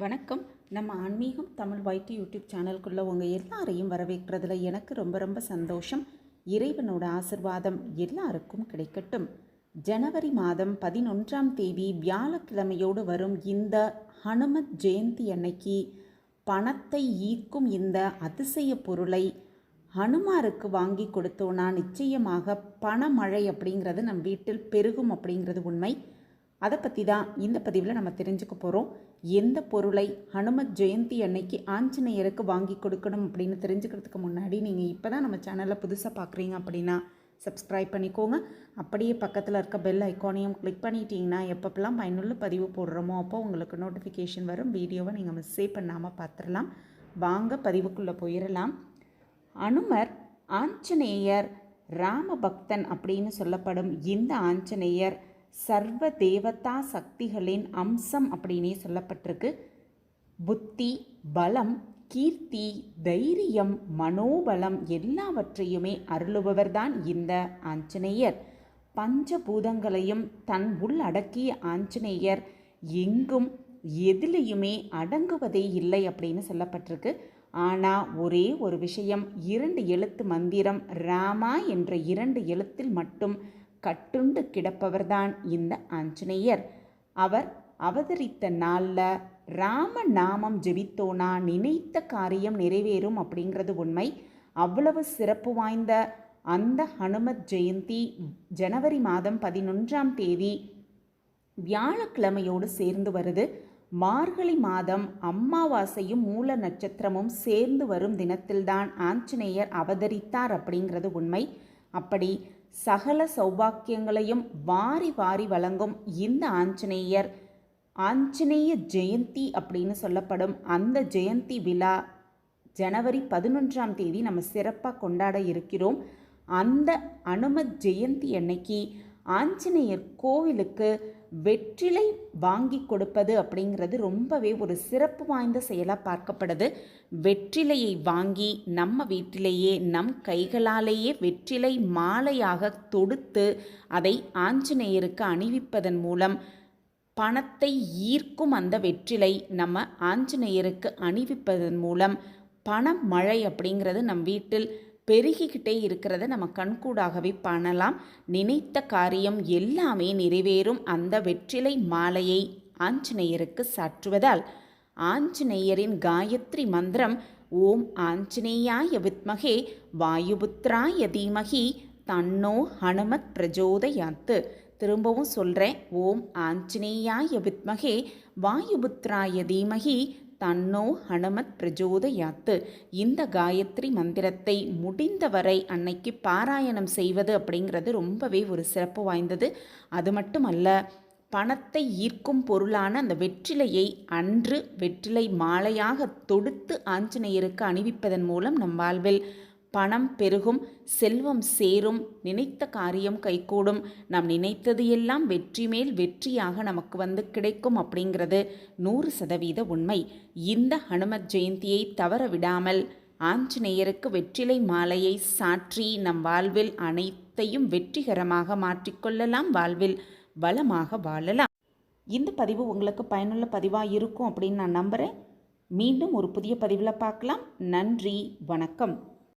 வணக்கம். நம்ம ஆன்மீகம் தமிழ் வைட்டி யூடியூப் சேனலுக்குள்ளே உங்கள் எல்லாரையும் வரவேற்கிறதுல எனக்கு ரொம்ப ரொம்ப சந்தோஷம். இறைவனோட ஆசிர்வாதம் எல்லாருக்கும் கிடைக்கட்டும். ஜனவரி மாதம் பதினொன்றாம் தேதி வியாழக்கிழமையோடு வரும் இந்த ஹனுமத் ஜெயந்தி அன்னைக்கு பணத்தை ஈர்க்கும் இந்த அதிசய பொருளை ஹனுமாருக்கு வாங்கி கொடுத்தோன்னா நிச்சயமாக பணமழை அப்படிங்கிறது நம் வீட்டில் பெருகும் அப்படிங்கிறது உண்மை. அதை பற்றி தான் இந்த பதிவில் நம்ம தெரிஞ்சுக்க போகிறோம் எந்த பொருளை ஹனுமத் ஜெயந்தி அன்னைக்கு ஆஞ்சநேயருக்கு வாங்கி கொடுக்கணும் அப்படின்னு தெரிஞ்சுக்கிறதுக்கு முன்னாடி நீங்கள் இப்போ தான் நம்ம சேனலில் புதுசாக பார்க்குறீங்க அப்படின்னா சப்ஸ்கிரைப் பண்ணிக்கோங்க. அப்படியே பக்கத்தில் இருக்க பெல் ஐக்கானையும் கிளிக் பண்ணிட்டீங்கன்னா எப்பப்பெல்லாம் பயனுள்ள பதிவு போடுறோமோ அப்போ உங்களுக்கு நோட்டிஃபிகேஷன் வரும். வீடியோவை நீங்கள் மிஸ்ஸே பண்ணாமல் பார்த்துடலாம் வாங்க பதிவுக்குள்ளே போயிடலாம் அனுமர் ஆஞ்சநேயர் ராமபக்தன் அப்படின்னு சொல்லப்படும் இந்த ஆஞ்சநேயர் சர்வ தேவதா சக்திகளின் அம்சம் அப்படின்னே சொல்லப்பட்டிருக்கு. புத்தி பலம் கீர்த்தி தைரியம் மனோபலம் எல்லாவற்றையுமே அருளுபவர்தான் இந்த ஆஞ்சநேயர். பஞ்சபூதங்களையும் தன் உள்ளடக்கிய ஆஞ்சநேயர் எங்கும் எதிலையுமே அடங்குவதே இல்லை அப்படின்னு சொல்லப்பட்டிருக்கு. ஆனால் ஒரே ஒரு விஷயம் இரண்டு எழுத்து மந்திரம் ராமா என்ற இரண்டு எழுத்தில் மட்டும் கட்டுண்டு கிடப்பவர்தான் இந்த ஆஞ்சநேயர். அவர் அவதரித்த நாளில் ராம நாமம் ஜெபித்தோனா நினைத்த காரியம் நிறைவேறும் அப்படிங்கிறது உண்மை. அவ்வளவு சிறப்பு வாய்ந்த அந்த ஹனுமத் ஜெயந்தி ஜனவரி மாதம் பதினொன்றாம் தேதி வியாழக்கிழமையோடு சேர்ந்து வருது. மார்கழி மாதம் அம்மாவாசையும் மூல நட்சத்திரமும் சேர்ந்து வரும் தினத்தில்தான் ஆஞ்சநேயர் அவதரித்தார் அப்படிங்கிறது உண்மை. அப்படி சகல சௌபாக்கியங்களையும் வாரி வாரி வழங்கும் இந்த ஆஞ்சநேயர். ஆஞ்சநேய ஜெயந்தி அப்படின்னு சொல்லப்படும் அந்த ஜெயந்தி விழா ஜனவரி பதினொன்றாம் தேதி நம்ம சிறப்பாக கொண்டாட இருக்கிறோம். அந்த அனுமத் ஜெயந்தி அன்னைக்கு ஆஞ்சநேயர் கோவிலுக்கு வெற்றிலை வாங்கி கொடுப்பது அப்படிங்கிறது ரொம்பவே ஒரு சிறப்பு வாய்ந்த செயலாக பார்க்கப்படுது. வெற்றிலையை வாங்கி நம்ம வீட்டிலேயே நம் கைகளாலேயே வெற்றிலை மாலையாக தொடுத்து அதை ஆஞ்சநேயருக்கு அணிவிப்பதன் மூலம் பணத்தை ஈர்க்கும் அந்த வெற்றிலை நம்ம ஆஞ்சநேயருக்கு அணிவிப்பதன் மூலம் பணமழை அப்படிங்கிறது நம் வீட்டில் பெருகிக்கிட்டே இருக்கிறத நம்ம கண்கூடாகவே பண்ணலாம். நினைத்த காரியம் எல்லாமே நிறைவேறும். அந்த வெற்றிலை மாலையை ஆஞ்சநேயருக்கு சாற்றுவதால் ஆஞ்சநேயரின் காயத்ரி மந்திரம் ஓம் ஆஞ்சநேயாய வித்மகே வாயுபுத்ராய தீமகி தன்னோ ஹனுமத் பிரஜோதயாத்து. திரும்பவும் சொல்கிறேன் ஓம் ஆஞ்சநேயாய வித்மகே வாயுபுத்ராய தீமகி தன்னோ ஹனுமத் பிரஜோதயாத்து. இந்த காயத்ரி மந்திரத்தை முடிந்தவரை அன்னைக்கு பாராயணம் செய்வது அப்படிங்கிறது ரொம்பவே ஒரு சிறப்பு வாய்ந்தது. அது மட்டுமல்ல பணத்தை ஈர்க்கும் பொருளான அந்த வெற்றிலையை அன்று வெற்றிலை மாலையாக தொடுத்து ஆஞ்சநேயருக்கு அணிவிப்பதன் மூலம் நம் வாழ்வில் பணம் பெருகும் செல்வம் சேரும் நினைத்த காரியம் கைகூடும். நாம் நினைத்தது எல்லாம் வெற்றி மேல் வெற்றியாக நமக்கு வந்து கிடைக்கும் அப்படிங்கிறது நூறு சதவீத உண்மை. இந்த ஹனுமத் ஜெயந்தியை தவற விடாமல் ஆஞ்சநேயருக்கு வெற்றிலை மாலையை சாற்றி நம் வாழ்வில் அனைத்தையும் வெற்றிகரமாக மாற்றிக்கொள்ளலாம் வாழ்வில் வளமாக வாழலாம். இந்த பதிவு உங்களுக்கு பயனுள்ள பதிவாக இருக்கும் அப்படின்னு நான் நம்புகிறேன் மீண்டும் ஒரு புதிய பதிவில் பார்க்கலாம். நன்றி. வணக்கம்.